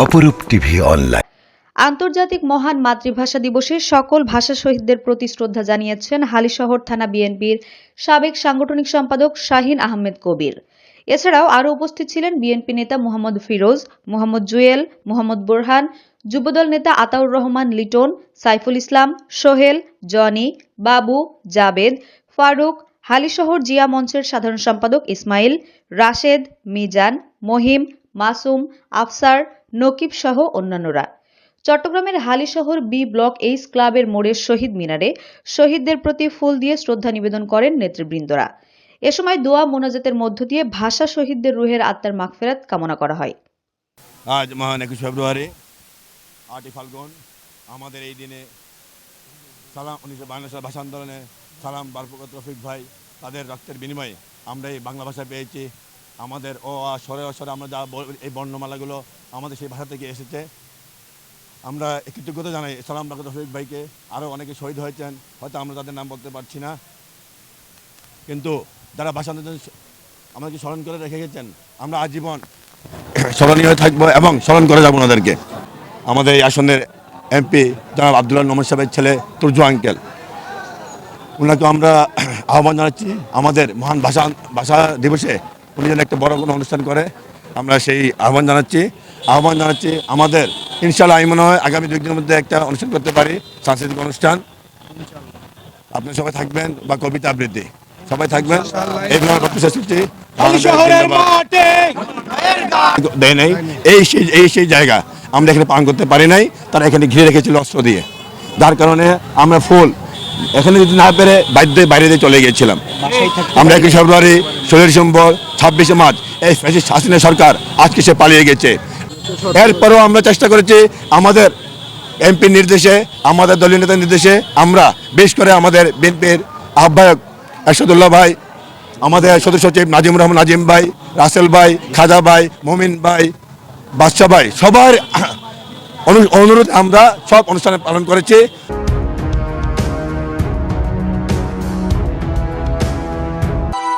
অপরূপ TV online. আন্তর্জাতিক মহান মাতৃভাষা দিবসে সকল ভাষা শহীদদের প্রতি শ্রদ্ধা জানিয়েছেন হালিশহর থানা বিএনপির সাবেক সাংগঠনিক সম্পাদক শাহিন আহমেদ কবির। এছাড়াও আরও উপস্থিত ছিলেন বিএনপি নেতা মোহাম্মদ ফিরোজ, মোহাম্মদ জুয়েল, মোহাম্মদ বোরহান, যুবদল নেতা আতাউর রহমান লিটন, সাইফুল ইসলাম, সোহেল, জনি, বাবু, জাবেদ, ফারুক, হালিশহর জিয়া মঞ্চের সাধারণ সম্পাদক ইসমাইল, রাশেদ, মিজান, মহিম মাসুম, আফসার, নকিব সহ অন্যান্যরা। চট্টগ্রামের হালিশহর বি ব্লক এইচ ক্লাবের মোড়ের শহীদ মিনারে শহীদদের প্রতি ফুল দিয়ে শ্রদ্ধা নিবেদন করেন নেতৃবৃন্দরা। এ সময় দোয়া মোনাজাতের মধ্য দিয়ে ভাষা শহীদদের রুহের আত্মার মাগফেরাত কামনা করা হয়। আজ মহান একুশ ফেব্রুয়ারি, আটই ফাল্গুন, আমাদের এই দিনে সালাম, উনিশশো বায়ান্ন সাল ভাষা আন্দোলনে সালাম বারফকত রফিক ভাই, তাদের রক্তের বিনিময়ে আমরা এই বাংলা ভাষা পেয়েছি। আমাদের, ও, আ, স্বরে, অস্বরে আমরা যা এই বর্ণমালাগুলো আমাদের সেই ভাষা থেকে এসেছে। আমরা কৃতজ্ঞতা জানাই। সালাম বারকত রফিক ভাইকে। আরও অনেকে শহীদ হয়েছেন। হয়তো আমরা তাদের নাম বলতে পারছি না। কিন্তু যারা ভাষা আন্দোলন আমাদেরকে স্মরণ করে রেখে গেছেন, আমরা আজীবন স্মরণীয় থাকব এবং স্মরণ করে যাব ওনাদেরকে। আমাদের এই আসনের এমপি জনাব আবদুল্লাহ নমর সাহেবের ছেলে তুর্জু আঙ্কেল। ওনাকে আমরা আহ্বান জানাচ্ছি আমাদের মহান ভাষা ভাষা দিবসে। উনি যেন একটা বড় কোনো অনুষ্ঠান করে আমরা সেই আহ্বান জানাচ্ছি। আহ্বান জানাচ্ছি আমাদের ইনশাল্লাহ আমি মনে হয় আগামী দুই দিনের মধ্যে একটা অনুষ্ঠান করতে পারি সাংস্কৃতিক অনুষ্ঠান। আপনি সবাই থাকবেন বা কবিতা আবৃত্তি। সবাই থাকবেন এইভাবে প্রত্যাশা করছি। দেয় নাই। এই সেই এই সেই জায়গা আমরা এখানে পান করতে পারি নাই। তারা এখানে ঘিরে রেখেছিল অস্ত্র দিয়ে। যার কারণে আমরা ফুল এখানে যদি না পেরে বাধ্য বাইরে দিয়ে চলে গিয়েছিলাম। আমরা একুশে ফেব্রুয়ারি ষোলোই ডিসেম্বর ছাব্বিশে মার্চ এই হাসিনা সরকার আজকে সে পালিয়ে গেছে। এরপরেও আমরা চেষ্টা করেছি আমাদের এমপির নির্দেশে আমাদের দলীয় নেতার নির্দেশে আমরা বিশেষ করে আমাদের বিএনপির আহ্বায়ক এরশাদুল্লাহ ভাই আমাদের সদস্য সচিব নাজিম রহমান নাজিম ভাই রাসেল ভাই খাজা ভাই মমিন ভাই বাদশা ভাই সবার অনুরোধ আমরা সব অনুষ্ঠানে পালন করেছি।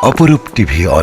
অপরূপ টিভি অনলাইন